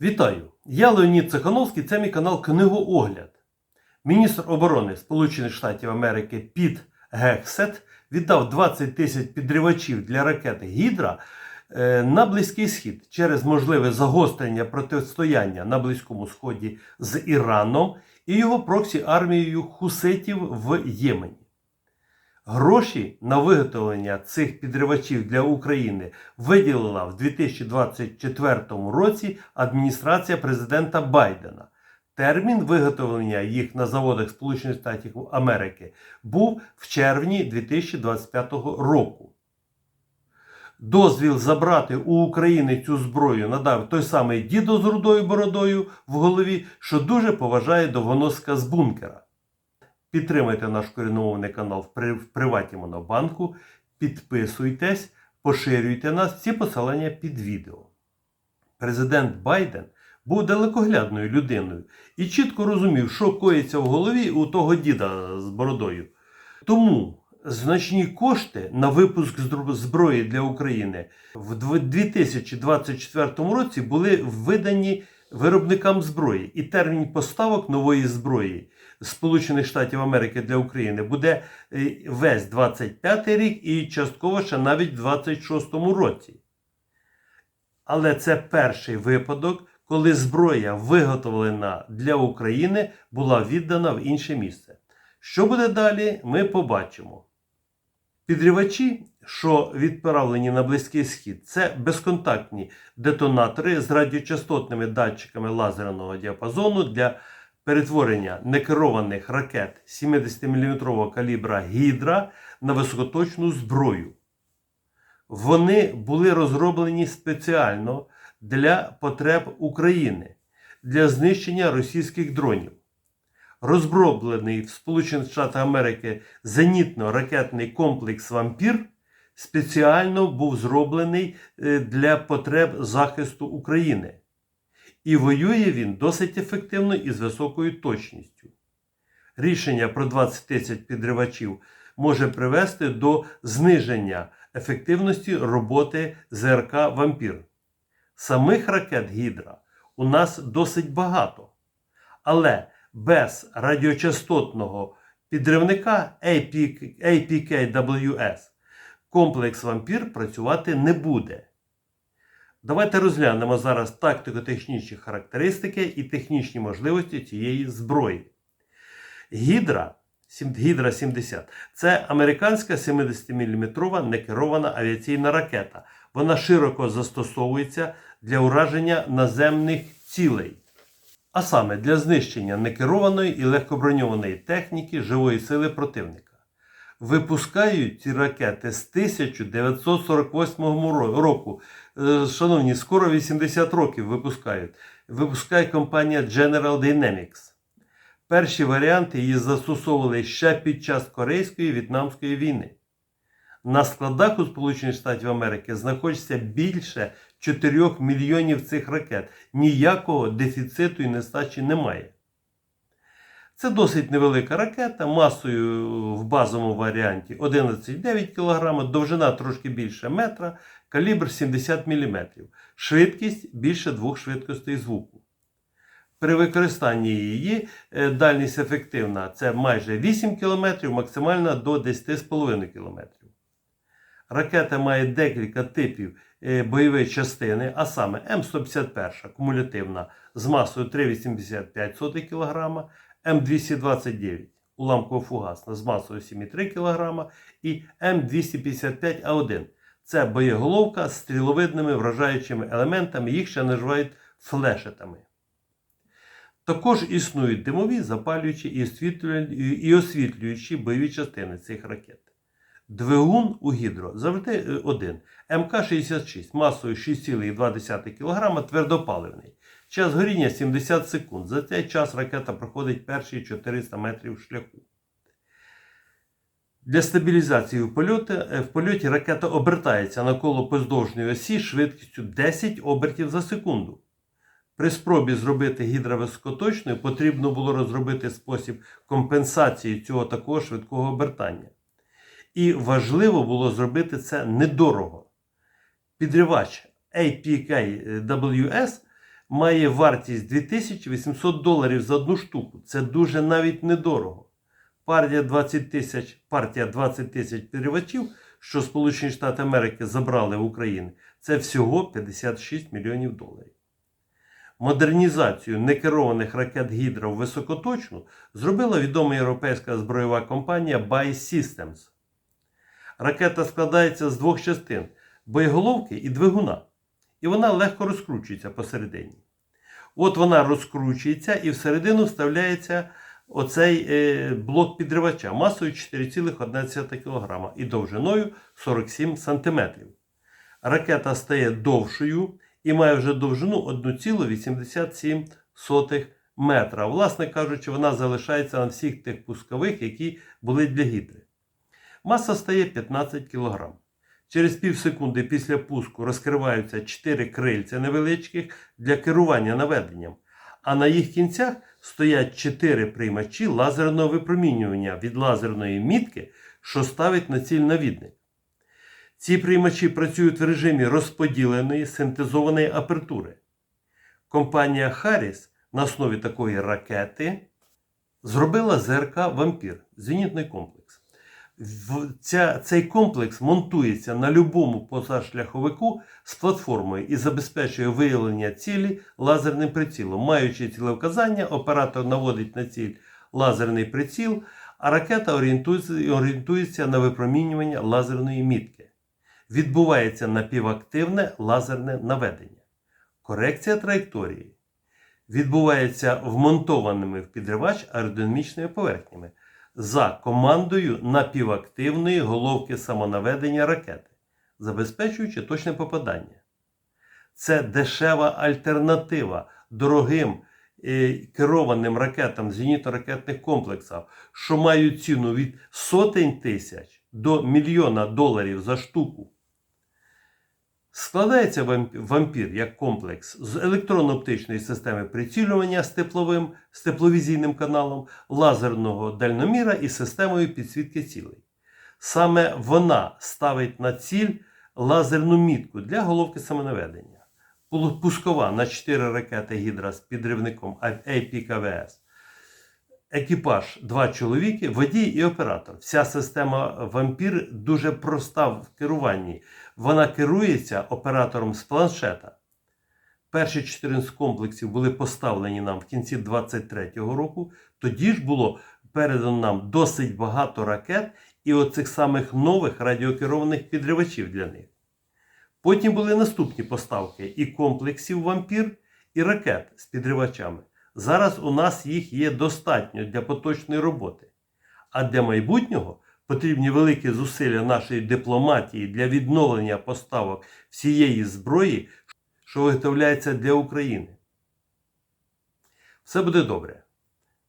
Вітаю! Я Леонід Цехановський, це мій канал Книгоогляд. Міністр оборони Сполучених Штатів Америки Піт Гексет віддав 20 тисяч підривачів для ракети Гідра е, на Близький Схід через можливе загострення протистояння на Близькому Сході з Іраном і його проксі армією хуситів в Ємені. Гроші на виготовлення цих підривачів для України виділила в 2024 році адміністрація президента Байдена. Термін виготовлення їх на заводах Сполучених Штатів Америки був в червні 2025 року. Дозвіл забрати у України цю зброю надав той самий дідо з рудою бородою в голові, що дуже поважає довгоноска з бункера. Підтримайте наш коріномовний канал в при- приваті Монобанку, підписуйтесь, поширюйте нас, всі посилання під відео. Президент Байден був далекоглядною людиною і чітко розумів, що коїться в голові у того діда з бородою. Тому значні кошти на випуск зброї для України в 2024 році були видані виробникам зброї, і термін поставок нової зброї Сполучених Штатів Америки для України буде е, весь 25 рік і частково ще навіть в 26 році. Але це перший випадок, коли зброя, виготовлена для України, була віддана в інше місце. Що буде далі, ми побачимо. Підривачі, що відправлені на Близький Схід, це безконтактні детонатори з радіочастотними датчиками лазерного діапазону для перетворення некерованих ракет 70-мм калібра Гідра на високоточну зброю. Вони були розроблені спеціально для потреб України для знищення російських дронів. Розроблений в Сполучених Штатах Америки зенітно-ракетний комплекс Вампір спеціально був зроблений е, для потреб захисту України. І воює він досить ефективно і з високою точністю. Рішення про 20 тисяч підривачів може привести до зниження ефективності роботи ЗРК Вампір. Самих ракет Гідра у нас досить багато. Але без радіочастотного підривника APKWS комплекс Вампір працювати не буде. Давайте розглянемо зараз тактико-технічні характеристики і технічні можливості цієї зброї. Гідра, Гідра 70 це американська 70-мм некерована авіаційна ракета. Вона широко застосовується для ураження наземних цілей, а саме для знищення некерованої і легкоброньованої техніки живої сили противника. Випускають ці ракети з 1948 року. Е, Шановні, скоро 80 років випускають. Випускає компанія General Dynamics. Перші варіанти її застосовували ще під час Корейської і В'єтнамської війни. На складах у Сполучених Штатів Америки знаходиться більше 4 мільйонів цих ракет. Ніякого дефіциту і нестачі немає. Це досить невелика ракета, масою в базовому варіанті 11,9 кг, довжина трошки більше метра, калібр 70 мм, швидкість більше двох швидкостей звуку. При використанні її е, дальність ефективна це майже 8 км, максимальна до 10,5 км. Ракета має декілька типів е, бойової частини, а саме М151 кумулятивна з масою 3,85 кг, М229 уламково-фугасна з масою 7,3 кг і М255А1. Це боєголовка з стріловидними вражаючими елементами, їх ще називають флешетами. Також існують димові, запалюючі і освітлюючі бойові частини цих ракет. Двигун у гідро завжди е, один. МК-66 масою 6,2 кг твердопаливний. Час горіння 70 секунд. За цей час ракета проходить перші 400 метрів шляху. Для стабілізації в польоті, е, в польоті ракета обертається навколо поздовжньої осі швидкістю 10 обертів за секунду. При спробі зробити гідра високоточною потрібно було розробити спосіб компенсації цього такого швидкого обертання. І важливо було зробити це недорого. Підривач APKWS має вартість 2800 доларів за одну штуку. Це дуже навіть недорого. Партія 20 тисяч, партія 20 тисяч підривачів, що Сполучені Штати Америки забрали в Україну, це всього 56 мільйонів доларів. Модернізацію некерованих ракет Гідра високоточну зробила відома європейська збройова компанія Buy Systems. Ракета складається з двох частин боєголовки і двигуна. І вона легко розкручується посередині. От вона розкручується і всередину вставляється оцей е, блок підривача масою 4,1 кг і довжиною 47 см. Ракета стає довшою і має вже довжину 1,87 метра. Власне кажучи, вона залишається на всіх тих пускових, які були для гідри. Маса стає 15 кг. Через пів секунди після пуску розкриваються 4 крильця невеличких для керування наведенням, а на їх кінцях стоять 4 приймачі лазерного випромінювання від лазерної мітки, що ставить на ціль навідник. Ці приймачі працюють в режимі розподіленої синтезованої апертури. Компанія Harris на основі такої ракети зробила ЗРК Вампір зенітний комплекс. Ця, цей комплекс монтується на любому позашляховику з платформою і забезпечує виявлення цілі лазерним прицілом. Маючи цілевказання, оператор наводить на ціль лазерний приціл, а ракета орієнтується на випромінювання лазерної мітки. Відбувається напівактивне лазерне наведення. Корекція траєкторії відбувається вмонтованими в підривач аеродинамічними поверхнями за командою напівактивної головки самонаведення ракети, забезпечуючи точне попадання. Це дешева альтернатива дорогим е, керованим ракетам зенітно-ракетних комплексів, що мають ціну від сотень тисяч до мільйона доларів за штуку. Складається вампір як комплекс з електронно-оптичної системи прицілювання з тепловим, з тепловізійним каналом, лазерного дальноміра і системою підсвітки цілей. Саме вона ставить на ціль лазерну мітку для головки самонаведення. Пускова на 4 ракети Гідра з підривником APKVS. Екіпаж два чоловіки, водій і оператор. Вся система вампір дуже проста в керуванні. Вона керується оператором з планшета. Перші 14 комплексів були поставлені нам в кінці 23-го року. Тоді ж було передано нам досить багато ракет і оцих самих нових радіокерованих підривачів для них. Потім були наступні поставки і комплексів вампір, і ракет з підривачами. Зараз у нас їх є достатньо для поточної роботи. А для майбутнього потрібні великі зусилля нашої дипломатії для відновлення поставок всієї зброї, що виготовляється для України. Все буде добре.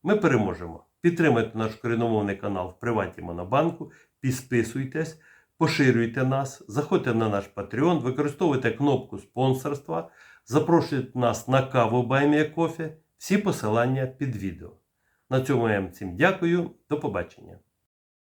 Ми переможемо. Підтримайте наш коріномовний канал в Приваті Монобанку, підписуйтесь, поширюйте нас, заходьте на наш Patreon, використовуйте кнопку спонсорства, запрошуйте нас на каву Баймія Кофе. Всі посилання під відео. На цьому я вам всім дякую. До побачення.